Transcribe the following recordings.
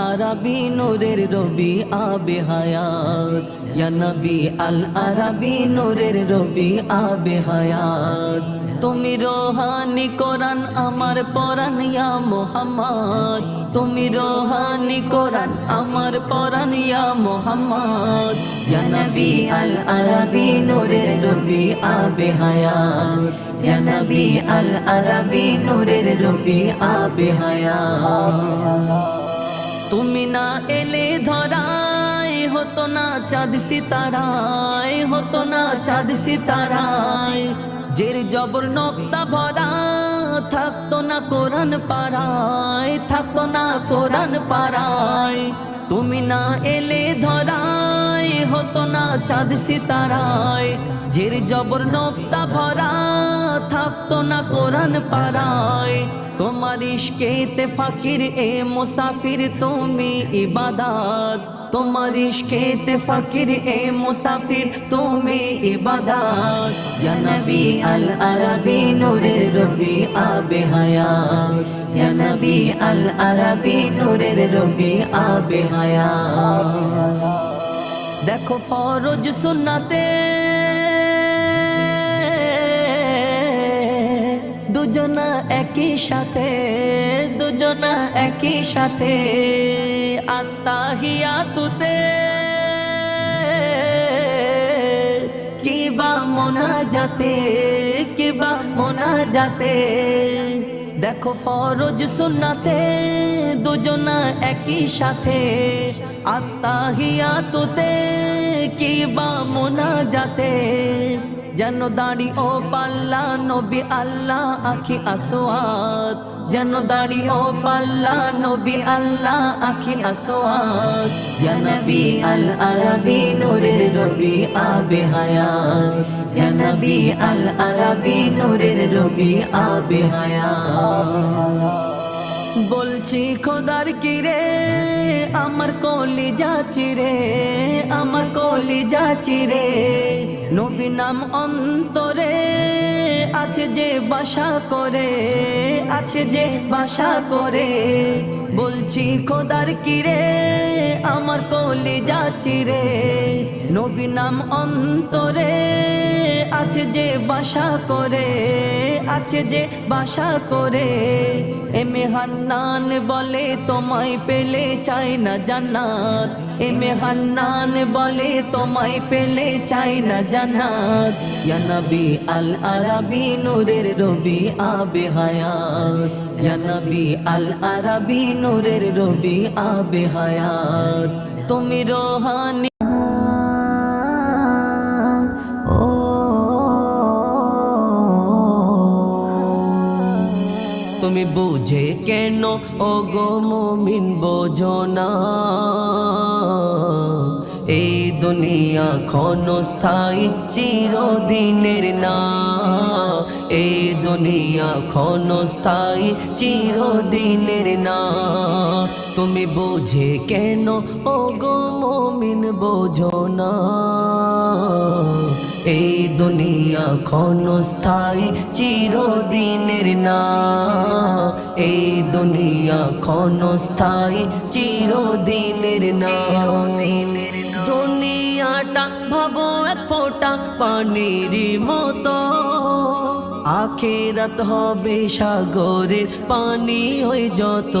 আরবি নূরের রবি আবে হায়াত। ইয়া নবী আল আরবি নূরের রবি আবে হায়াত। তুমি রোহানি কোরআন আমার পরান, ইয়া মোহাম্মদ। তুমি রোহানি কোরআন আমার পরান, ইয়া মোহাম্মদ। ইয়া নবী আল আরবি নূরের রবি আবে হায়াত। ইয়া আল আরবি নূরের রবি আবে হায়াত। তুমি না এলে ধরায় হতো না চাঁদ সিতারায় হতো না চাঁদ সিতারায় জের জবর নক্তা ভরা, থাকতো না কোরআন পাড়ায়, থাকতো না কোরআন পাড়ায়। তুমি না এলে ধরাই হতো না চাঁদ সিতারায়। জের জবর নক্তা ভরা থাকতো না কোরআন পাড়ায়। তোমার ইশকেতে ফাকির, এ মুসাফির, তুমি ইবাদত। তোমার ইশকেতে ফাকির, এ মুসাফির, তুমি ইবাদত। ইয়া আল আরবি নূরের রবি আবে হায়াত। ইয়া আল আরবি নূরের রবি আবে হায়াত। দেখো ফরজ সুন্নাতে দুজনা একই সাথে, দুজনা একই সাথে আত্মাহিয়া তুতে কিবা মোনা যাতে কিবা মোনা যাতে দেখো ফরজ সুন্নাতে দুজনা একই সাথে। আত্মাহিয়া কি বা মোনা যাতে যেন দাড়ি ও পাল্লা নবী আল্লাহ আখি আসোয়াদ। যেন দাড়ি ও পাল্লা নবী আল্লাহ আখি আসোয়াদ। ইয়া নবী আল আরবি, নূরের রবি আবে হায়াত। ইয়া নবী আল আরবি নূরের রবি আবে হায়াত বলছি, খোদার কিরে আমার কলি যাচ্ছি রে আমার কলি যাচ্ছি রে নবী নাম অন্তরে আছে যে বাসা করে, আছে যে বাসা করে। বলছি, খোদার কিরে আমার কলি যাচ্ছি রে নবী নাম অন্তরে আছে যে বাসা করে, আছে যে বাসা করে। এমে হান্নান বলে, তোমায় পেলে চাই না জান্নাত। এমে হান্নান বলে, তোমায় পেলে চাই না জান্নাত। ইয়া নবী আল আরবি, নূরের রবি আবে হায়াত। নবী আল আরবি নূরের রবি আবে হায়াত, তুমি রোহানি তুমি বুঝে কেন? ও গো মোমিন বোঝো না। দুনিয়া ক্ষণস্থায়ী চিরদিনের না। এই দুনিয়া ক্ষণস্থায়ী চিরদিনের না। তুমি বুঝে কেন ও গো মুমিন বোঝো না। এই দুনিয়া ক্ষণস্থায়ী চিরদিনের না। এই দুনিয়া ক্ষণস্থায়ী চিরদিনের না। দুনিয়াটা ভাবো এক ফোঁটা পানির মতো। আখেরাত হবে সাগরের পানি ওই যত,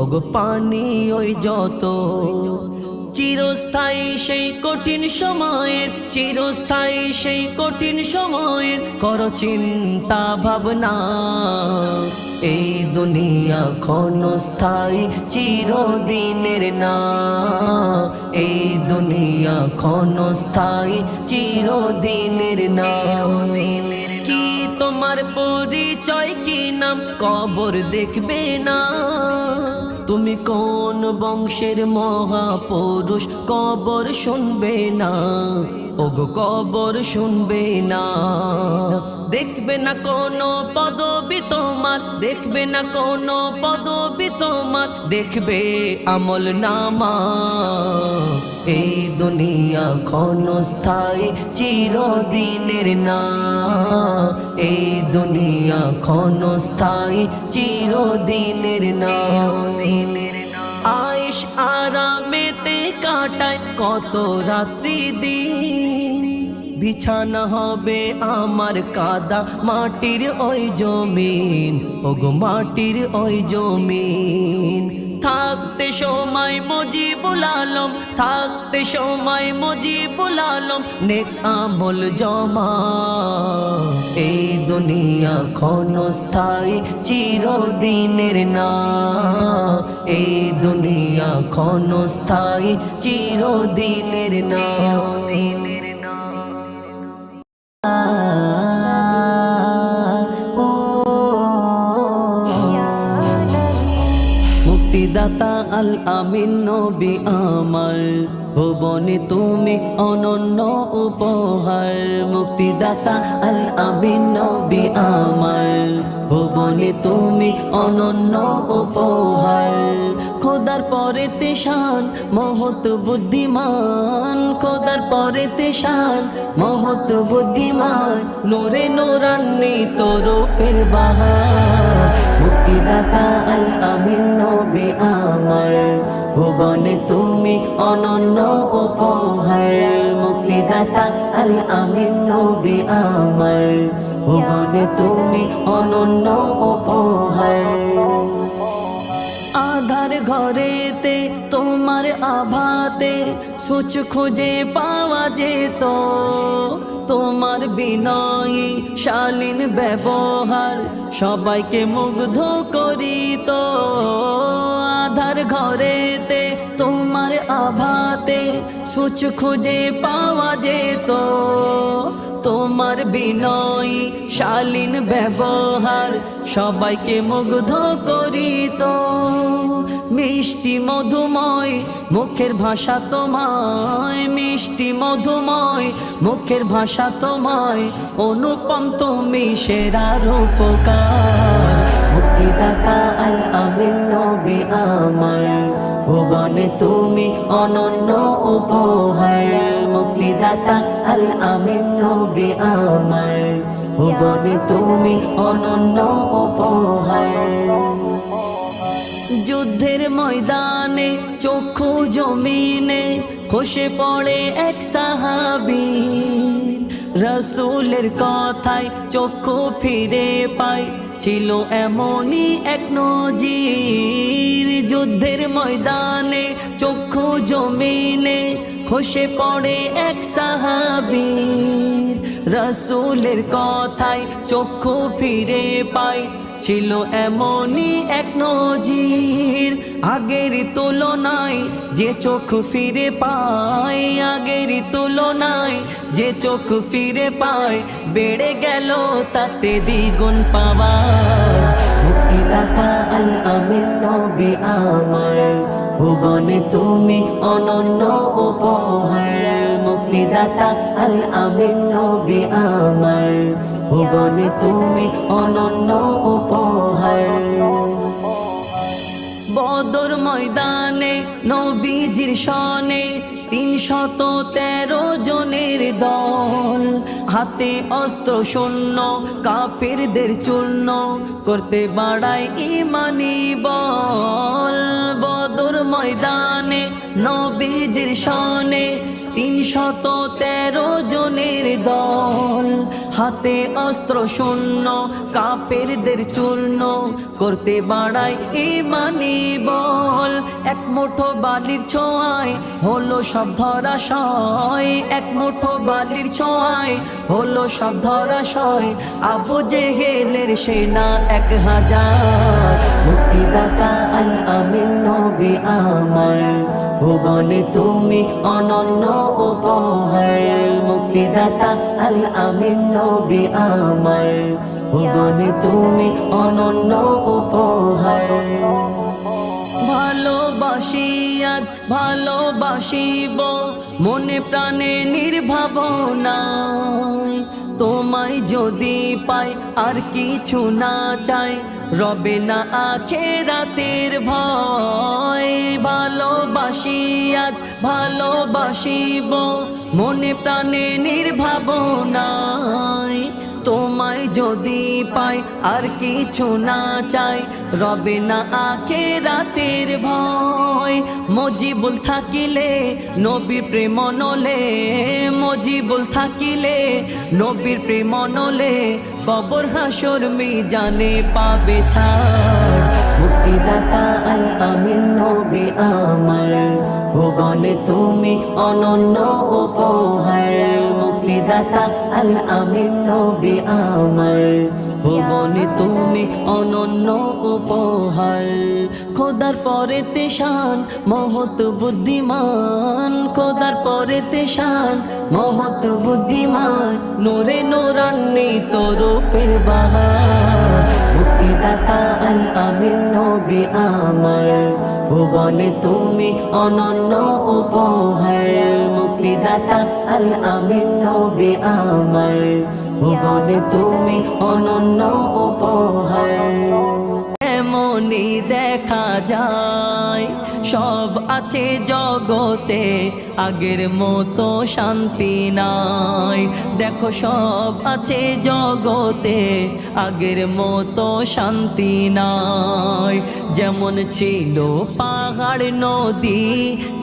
ওগো পানি ওই যত। চিরস্থায়ী সেই কঠিন সময়ের, চিরস্থায়ী সেই কঠিন সময়ের, কর চিন্তা ভাবনা। এই দুনিয়া ক্ষণস্থায়ী, চিরদিনের না। এই দুনিয়া ক্ষণস্থায়ী, চিরদিনের না। কি তোমার পরিচয়, কি নাম, কবর দেখবে না। তুমি কোন বংশের মহাপুরুষ? কবর শুনবে না। ওগো, কবর শুনবে না। দেখবে না কোনো পদবি তোমার। দেখবে না কোনো পদবি তোমার। দেখবে আমল নামা। এই দুনিয়া ক্ষণস্থায়ী, চিরদিনের না। এই দুনিয়া ক্ষণস্থায়ী, চিরদিনের না। আয়স আরামেতে কাটায় কত রাত্রি দিন। বিছানা হবে আমার কাদা, মাটির ওই জমিন। ওগো মাটির ওই জমিন। থাকতে সময় মজিবুল আলম, থাকতে সময় মজিবুল আলম, নেক আমল জমা। এই দুনিয়া ক্ষণস্থায়ী, চিরদিনের না। এই দুনিয়া ক্ষণস্থায়ী, চিরদিনের না। মুক্তিদাতা আল আমিন নবী আমার। ভুবনে তুমি অনন্য উপহার। মুক্তিদাতা আল আমিন নবী আমার। ভুবনে তুমি অনন্য উপহার। খোদার পরে তেশান মহৎ বুদ্ধিমান। খোদার পরে তেশান মহৎ বুদ্ধিমান। নোরে নোরান্বিত রূপের বাহার। মুক্তিদাতা আল আমিন নবী আমার ভুবনে তুমি অনন্য উপহার মুক্তিদাতা আল আমিন নবী আমার ভুবনে তুমি অনন্য উপহার আধার ঘরেতে, তোমার আভাতে, সুচ খুঁজে পাওয়া যেত। তোমার বিনয়ী, শালীন ব্যবহার, সবাইকে মুগ্ধ করিত। আধার ঘরেতে, তোমার আভাতে, সুচ খুঁজে পাওয়া যেত। তোমার বিনয়, শালীন ব্যবহার, সবাইকে মুগ্ধ করিত। মিষ্টি মধুময়, মুখের ভাষা তোমায়। মিষ্টি মধুময়, মুখের ভাষা তোমায়। অনুপম তুমি সেরার উপকার। মুক্তিদাতা আল আমিন নবী ভুবনে তুমি অনন্য উপহার। মুক্তিদাতা আল আমিন নবী আমার। ভুবনে তুমি অনন্য উপহার। যুদ্ধের ময়দানে, চক্ষু জমিনে, খসে পড়ে এক সাহাবি। রসুলের কথায় চক্ষু ফিরে পাই, ছিল এমনই এক নজির। যুদ্ধের ময়দানে, চক্ষু জমিনে খসে পড়ে এক সাহাবীর। রসুলের কথায় চক্ষু ফিরে পাই, ছিল এমনই এক নজির। আগের তুলনায় যে চোখ ফিরে পায় আগের তুলনায় যে চোখ ফিরে পায় বেড়ে গেল তাতে দ্বিগুণ পাওয়া নবী আমার। ভুবনে তুমি অনন্য উপহার, মুক্তিদাতা আল আমিন নবী আমার। ভুবনে তুমি অনন্য উপহার। বদর ময়দানে নবীজির সনে তিনশত তেরো জনের দল। হাতে অস্ত্র শূন্য, কাফিরদের চূর্ণ, করতে বাড়ায় ইমানি বল। ময়দানে, নবীজির সনে তিনশত তেরো জনের দল। হাতে অস্ত্র শূন্য, কাফেরদের চূর্ণ, করতে বাড়ায় ইমানি বল। এক মুঠো বালির ছোঁয়ায় হলো সব ধরাশয়। এক মুঠো বালির ছোঁয়ায় হলো সব ধরাশয়। আবু জেহেলের সেনা এক হাজার। মুক্তিদাতা আল আমিন নবী আমার। ভুবনে তুমি অনন্য উপহার। মুক্তিদাতা আল আমিন নবী আমার। ভুবনে তুমি অনন্য উপহার। ভালোবাসি, আজ ভালোবাসিব। মনে প্রাণে নির্ভাবনায় তোমায় যদি পাই, আর কিছু না চাই, রবে না আখে রাতের ভয়। ভালোবাসি আজ, ভালোবাসিব, মনে প্রাণে নির্ভাবনায়। তোমায় যদি পাই, আর কিছু না চাই, রবে না আখে রাতের ভয়। মজিবুল থাকিলে নবীর প্রেম নলে, মজিবুল থাকিলে নবীর প্রেম নলে, কবর হাসর মি জানে পাবে ছাড়। নবী আমার, ভুবনে তুমি অনন্য উপহার। মুক্তিদাতা আল আমিন নবী আমার। ভুবনে তুমি অনন্য উপহার। খোদার পরে তেশান মহৎ বুদ্ধিমান। খোদার পরে তেশান মহৎ বুদ্ধিমান। নোরে নোরান্নি বাহার। মুক্তিদাতা আল আমিন নবী আমার। ভুবনে তুমি অনন্য উপহার। মুক্তিদাতা আল আমিন নবী আমার। ভুবনে তুমি অনন্য উপহার। এমনই দেখা যায়। সব আছে জগতে, আগের মতো শান্তি নাই। দেখো সব আছে জগতে, আগের মতো শান্তি নাই। যেমন ছিল পাহাড়, নদী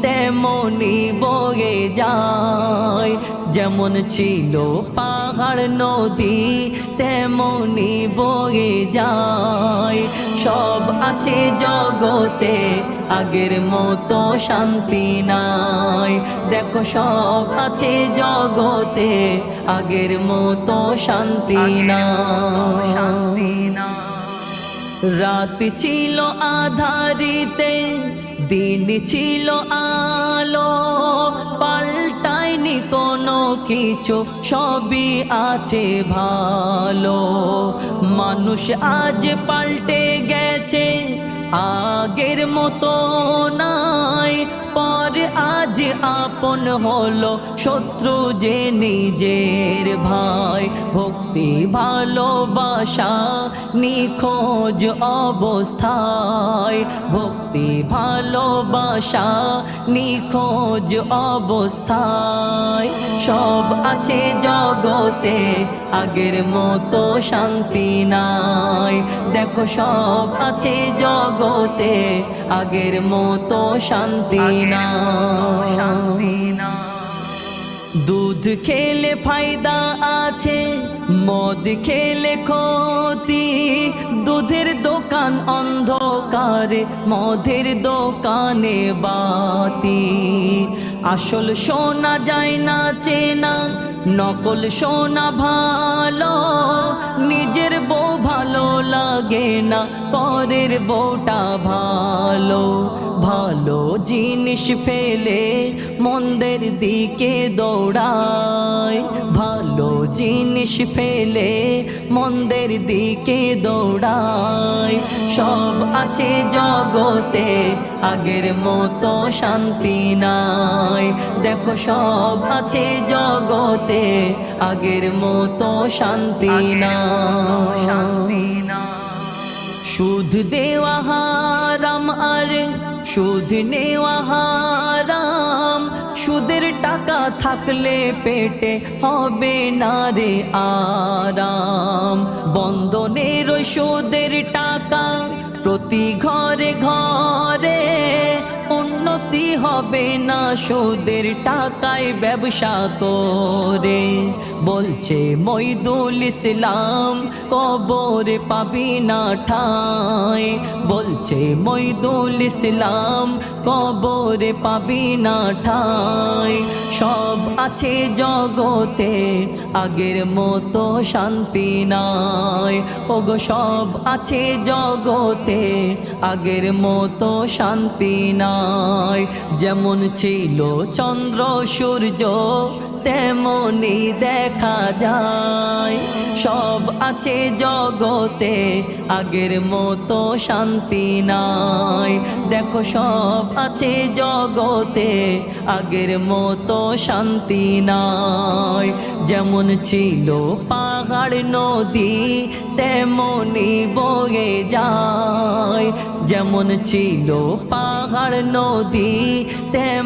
তেমনই বয়ে যায়। যেমন ছিল পাহাড়, নদী তেমনই বয়ে যায়। সব আছে জগতে আগের মতো শান্তি নাই। দেখো সব আছে জগতে আগের মতো শান্তি নাই। রাত ছিল আধারিতে দিন ছিল আলো। পাল্টায়নি কোনো কিছু সবই আছে ভালো। মানুষ আজ পাল্টে গেছে আগের মতো নাই। আপন হলো শত্রু যে নিজের ভাই। ভক্তি ভালোবাসা নিখোঁজ অবস্থায়। ভক্তি ভালোবাসা নিখোঁজ অবস্থায়। সব আছে জগতে আগের মতো শান্তি নাই। দেখো সব আছে জগতে আগের মতো শান্তি নাই। দুধ খেলে ফায়দা আছে, মদ খেলে ক্ষতি। দুধের দোকান অন্ধকারে, মদের দোকানে বাতি। আসল সোনা যায় না চেনা, নকল সোনা ভালো। নিজের বউ ভালো লাগে না পরের বউটা ভালো। ভালো জিনিস ফেলে মন্দের দিকে দৌড়ায়। ভালো জিনিস ফেলে মন্দের দিকে দৌড়ায়। সব আছে জগতে আগের মতো শান্তি নাই। দেখো সব আছে জগতে আগের মতো শান্তি নাই। সুদ নেওয়া হারাম। সুদের টাকা থাকলে পেটে হবে না রে আরাম। বন্ধনের সুদের টাকা প্রতি ঘরে ঘরে উন্নতি হবে না। সুদের টাকায় ব্যবসা করে বলছে, মইদুল ইসলাম কবরে পাবি না ঠাই। বলছে, মইদুল ইসলাম কবরে পাবি না ঠাই। সব আছে জগতে, আগের মতো শান্তি নাই। ওগো, সব আছে জগতে, আগের মতো শান্তি নাই। যেমন ছিল চন্দ্র সূর্য তেমনি দেখা যায়। সব আছে জগতে, আগের মতো শান্তি নাই। দেখো, সব আছে জগতে, আগের মতো শান্তি নাই। যেমন ছিল পাহাড়, নদী, তেমনি বয়ে যায়। যেমন ছিল পাহাড়, নদী তেমন